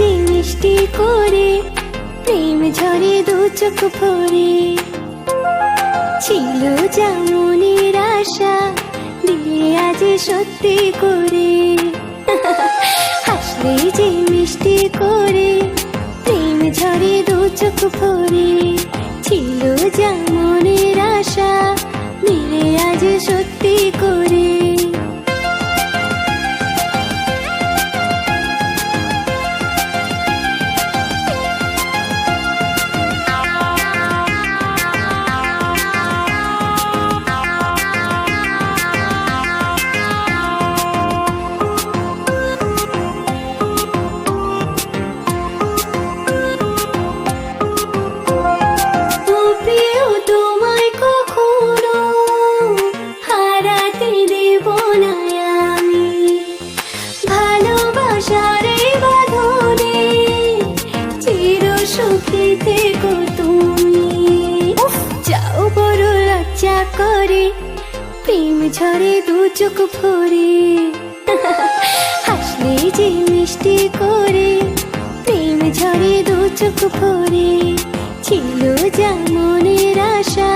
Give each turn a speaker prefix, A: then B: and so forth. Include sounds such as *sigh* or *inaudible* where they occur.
A: মিষ্টি করে, প্রেম ঝরে দু চোখ ভরে। ছিল যেমনের আশা, দিলে আজ সত্যি করে। হাসলে যে মিষ্টি করে, প্রেম ঝরে দু চোখ ভরে। ছিল আশা থেকো তুমি। যাও বড় লজ্জা করে, প্রেম ঝরে দু চোখ ভরে। *laughs* হাসলে যে মিষ্টি করে, প্রেম ঝরে দু চোখ ভরে। ছিল আশা মিলে আজ সত্যি